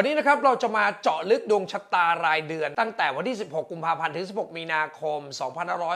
วันนี้นะครับเราจะมาเจาะลึกดวงชะตารายเดือน ตั้งแต่วันที่ 16 กุมภาพันธ์ถึง 16 มีนาคม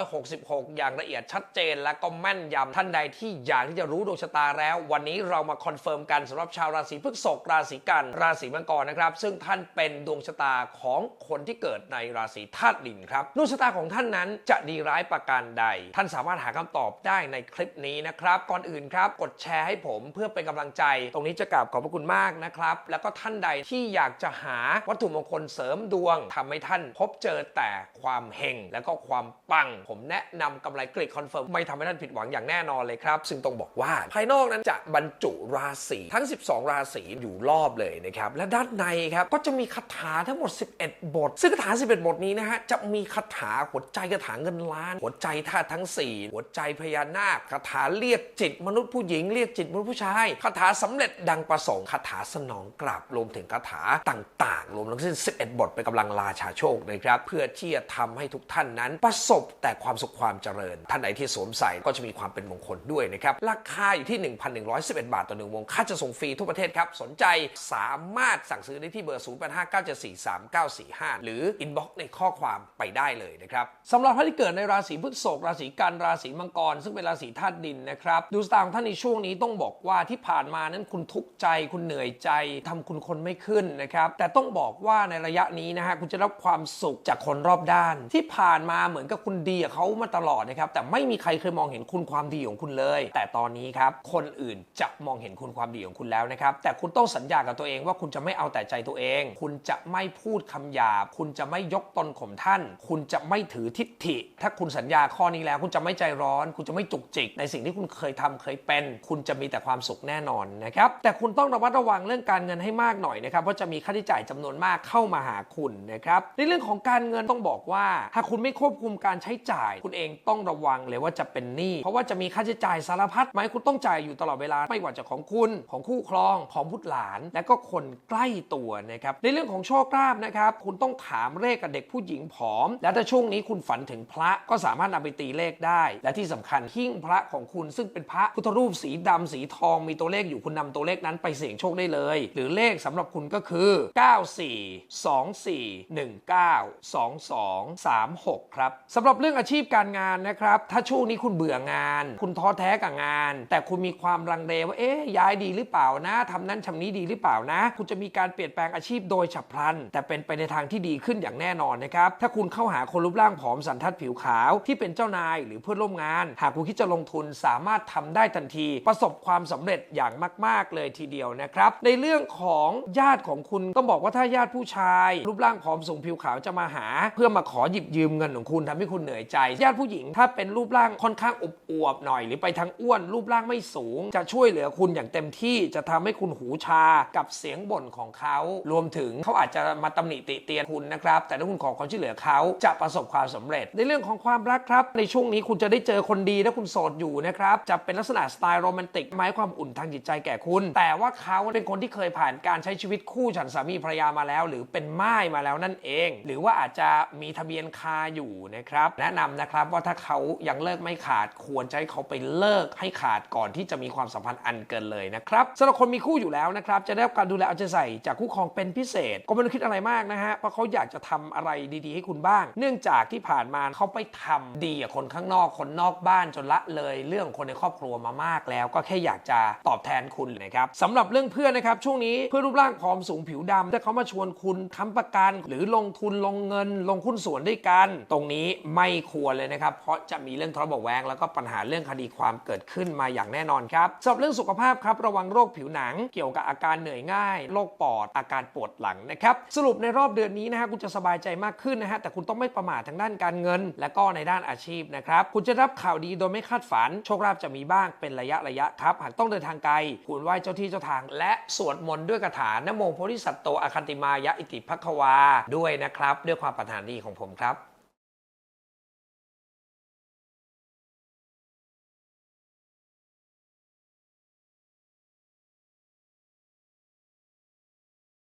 2566 อย่างละเอียดชัดเจน และก็แม่นยำท่านใดที่อยากที่จะรู้ดวงชะตาแล้ว วันนี้เรามาคอนเฟิร์มกันสำหรับชาวราศีพฤษภราศีกันราศีมังกรนะครับ ซึ่งท่านเป็นดวงชะตาของคนที่เกิดในราศีธาตุดินครับดวงชะตาของท่านนั้นจะดีร้ายประการใด ท่านสามารถหาคำตอบได้ในคลิปนี้นะครับก่อนอื่นครับกดแชร์ให้ผมเพื่อเป็นกำลังใจ ตรงนี้จะกราบขอบพระคุณมากนะครับแล้วก็ท่านใดที่อยากจะหาวัตถุมงคลเสริมดวงทำให้ท่านพบเจอแต่ความเฮงแล้วก็ความปัง ผมแนะนำกำไรกริดคอนเฟิร์มไม่ทำให้ท่านผิดหวังอย่างแน่นอนเลยครับ ซึ่งต้องบอกว่าภายนอกนั้นจะบรรจุราศีทั้ง 12 ราศีอยู่รอบเลยนะครับ และด้านในครับก็จะมีคาถาทั้งหมด 11 บท ซึ่งคาถา 11 บทนี้นะฮะจะมีคาถาหัวใจคาถาเงินล้าน หัวใจธาตุทั้ง 4 หัวใจพญานาคคาถาเรียกจิตมนุษย์ผู้หญิงเรียกจิตมนุษย์ผู้ชายคาถาสำเร็จดังประสงค์คาถาสนองกลับรวมถึงคาถาต่างๆ รวมทั้งสิ้น 11 บทเป็นกำลังราชาโชคนะครับ เพื่อที่จะทำให้ทุกท่านนั้น ประสบแต่ความสุขความเจริญ ท่านไหนที่สวมใส่ก็จะมีความเป็นมงคลด้วยนะครับ ราคาอยู่ที่ 1,111 บาทต่อหนึ่งวง ค่าจะส่งฟรีทั่วประเทศครับ สนใจสามารถสั่งซื้อได้ที่เบอร์ 0859743945 หรืออินบ็อกซ์ในข้อความไปได้เลยนะครับสำหรับท่านที่เกิดในราศีพฤษภราศีกันราศีมังกร ซึ่งเป็นราศีธาตุดินนะครับดูสตาร์ของท่านในช่วงนี้ต้องบอกว่าที่ผ่านมานั้นคุณทุกข์ใจคุณเหนื่อยใจทำคุณคนไม่ขึ้นนะครับ แต่ต้องบอกว่าในระยะนี้นะฮะคุณจะรับความสุขจากคนรอบด้าน ที่ผ่านมาเหมือนกับคุณดีกับเขามาตลอดนะครับ แต่ไม่มีใครเคยมองเห็นคุณความดีของคุณเลย แต่ตอนนี้ครับคนอื่นจะมองเห็นคุณความดีของคุณแล้วนะครับ แต่คุณต้องสัญญากับตัวเองว่าคุณจะไม่เอาแต่ใจตัวเอง คุณจะไม่พูดคำหยาบ คุณจะไม่ยกตนข่มท่าน คุณจะไม่ถือทิฏฐิ ถ้าคุณสัญญาข้อนี้แล้ว คุณจะไม่ใจร้อน คุณจะไม่จุกจิก ในสิ่งที่คุณเคยทำเคยเป็น คุณจะมีแต่ความสุขแน่นอนนะครับ แต่คุณต้องระมัดระวังเรื่องการเงินให้มากหน่อยนะครับเพราะจะมีค่าใช้จ่ายจำนวนมากเข้ามาหาคุณนะครับ ในเรื่องของการเงินต้องบอกว่า หากคุณไม่ควบคุมการใช้จ่าย คุณเองต้องระวังเลยว่าจะเป็นหนี้เพราะว่าจะมีค่าใช้จ่ายสารพัดไหมคุณต้องจ่ายอยู่ตลอดเวลาไม่ว่าจะของคุณของคู่ครองของบุตรหลาน และก็คนใกล้ตัวนะครับในเรื่องของโชคลาภนะครับคุณต้องถามเลขกับเด็กผู้หญิงผอม และถ้าช่วงนี้คุณฝันถึงพระก็สามารถนำไปตีเลขได้ และที่สำคัญหิ้งพระของคุณซึ่งเป็นพระพุทธรูปสีดำสีทองมีตัวเลขอยู่คุณนำตัวเลขนั้นไปเสี่ยงโชคได้เลย หรือเลขสำหรับคุณก็คือ 9424192236 ครับสำหรับเรื่องอาชีพการงานนะครับ ถ้าช่วงนี้คุณเบื่องาน คุณท้อแท้กับงาน แต่คุณมีความรังเลว่าเอ๊ะย้ายดีหรือเปล่านะทำนั้นทำนี้ดีหรือเปล่านะ คุณจะมีการเปลี่ยนแปลงอาชีพโดยฉับพลัน แต่เป็นไปในทางที่ดีขึ้นอย่างแน่นอนนะครับ ถ้าคุณเข้าหาคนรูปร่างผอมสันทัดผิวขาวที่เป็นเจ้านายหรือเพื่อนร่วมงาน หากคุณคิดจะลงทุนสามารถทำได้ทันที ประสบความสำเร็จอย่างมาก ๆ เลยทีเดียวนะครับ ในเรื่องของญาติของคุณต้องบอกว่าถ้าญาติผู้ชาย รูปร่างผอมสูงผิวขาวจะมาหา เพื่อมาขอหยิบยืมเงินของคุณทำให้คุณเหนื่อยใจ ญาติผู้หญิงถ้าเป็นรูปร่างค่อนข้างอบอวบๆหน่อย หรือไปทางอ้วน รูปร่างไม่สูง จะช่วยเหลือคุณอย่างเต็มที่จะทำให้คุณหูชากับเสียงบ่นของเขารวมถึงเขาอาจจะมาตำหนิติเตียนคุณนะครับ แต่ถ้าคุณขอความช่วยเหลือเขาจะประสบความสำเร็จ ในเรื่องของความรักครับ ในช่วงนี้คุณจะได้เจอคนดีถ้าคุณโสดอยู่นะครับจะเป็นลักษณะสไตล์โรแมนติกหมายความอุ่นทางจิตใจแก่คุณ แต่ว่าเขาเป็นคนที่เคยผ่านการใช้ชีวิตคู่ฉันสามีภรรยามาแล้ว หรือเป็นม่ายมาแล้วนั่นเอง หรือว่าอาจจะมีทะเบียนคาอยู่นะครับ แนะนำนะครับว่าถ้าเขายังเลิกไม่ขาดควรจะให้เขาไปเลิกให้ขาดก่อนที่จะมีความสัมพันธ์อันเกินเลยนะครับสำหรับคนมีคู่อยู่แล้วนะครับจะได้รับการดูแลเอาใจใส่จากคู่ครองเป็นพิเศษ ก็ไม่ต้องคิดอะไรมากนะฮะเพราะเขาอยากจะทำอะไรดีๆ ให้คุณบ้าง เนื่องจากที่ผ่านมาเขาไปทำดีกับคนข้างนอกคนนอกบ้านจนละเลย เรื่องคนในครอบครัวมามากแล้ว ก็แค่อยากจะตอบแทนคุณนะครับสำหรับเรื่องเพื่อนนะครับช่วงนี้เพื่อนรูปร่างผอมสูงผิวดำถ้าเขามาชวนคุณค้ำประกัน หรือลงทุนลงเงิน ลงหุ้นส่วนด้วยกัน ตรงนี้ไม่ควรเลยนะครับ เพราะจะมีเรื่องทะเลาะเบาแวงแล้วก็ปัญหาเรื่องคดีความเกิดขึ้นมาอย่างแน่นอนครับสำหรับเรื่องสุขภาพครับระวังโรคผิวหนัง เกี่ยวกับอาการเหนื่อยง่ายโรคปอด อาการปวดหลังนะครับสรุปในรอบเดือนนี้นะฮะคุณจะสบายใจมากขึ้นนะฮะแต่คุณต้องไม่ประมาททางด้านการเงิน และก็ในด้านอาชีพนะครับคุณจะรับข่าวดีโดยไม่คาดฝัน โชคลาภจะมีบ้างเป็นระยะระยะครับหากต้องเดินทางไกลควรไหว้เจ้าที่เจ้าทาง และสวดมนต์ด้วยคาถานโมโพธิสัตโตอคันติมายะอิติภัควาด้วยนะครับ ด้วยความปรารถนาดีของผมครับ